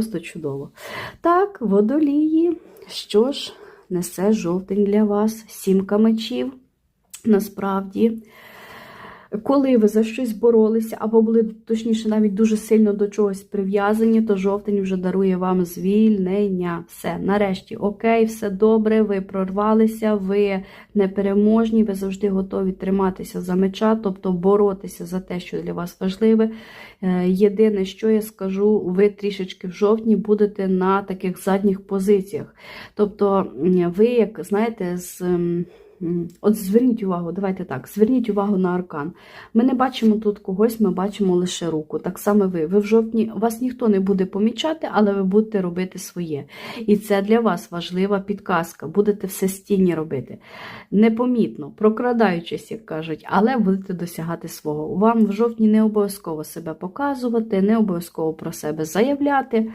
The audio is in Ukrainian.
Просто чудово. Так, водолії. Що ж, несе жовтень для вас, сімка мечів. Насправді, коли ви за щось боролися, або були точніше навіть дуже сильно до чогось прив'язані, то жовтень вже дарує вам звільнення. Все, нарешті, окей, все добре, ви прорвалися, ви непереможні, ви завжди готові триматися за меча, тобто боротися за те, що для вас важливе. Е, Єдине, що я скажу, ви трішечки в жовтні будете на таких задніх позиціях. Тобто, ви, як знаєте, з. От зверніть увагу, давайте так, зверніть увагу на аркан. Ми не бачимо тут когось, ми бачимо лише руку. Так само ви. Ви в жовтні вас ніхто не буде помічати, але ви будете робити своє. І це для вас важлива підказка. Будете все стінні робити. Непомітно, прокрадаючись, як кажуть, але будете досягати свого. Вам в жовтні не обов'язково себе показувати, не обов'язково про себе заявляти.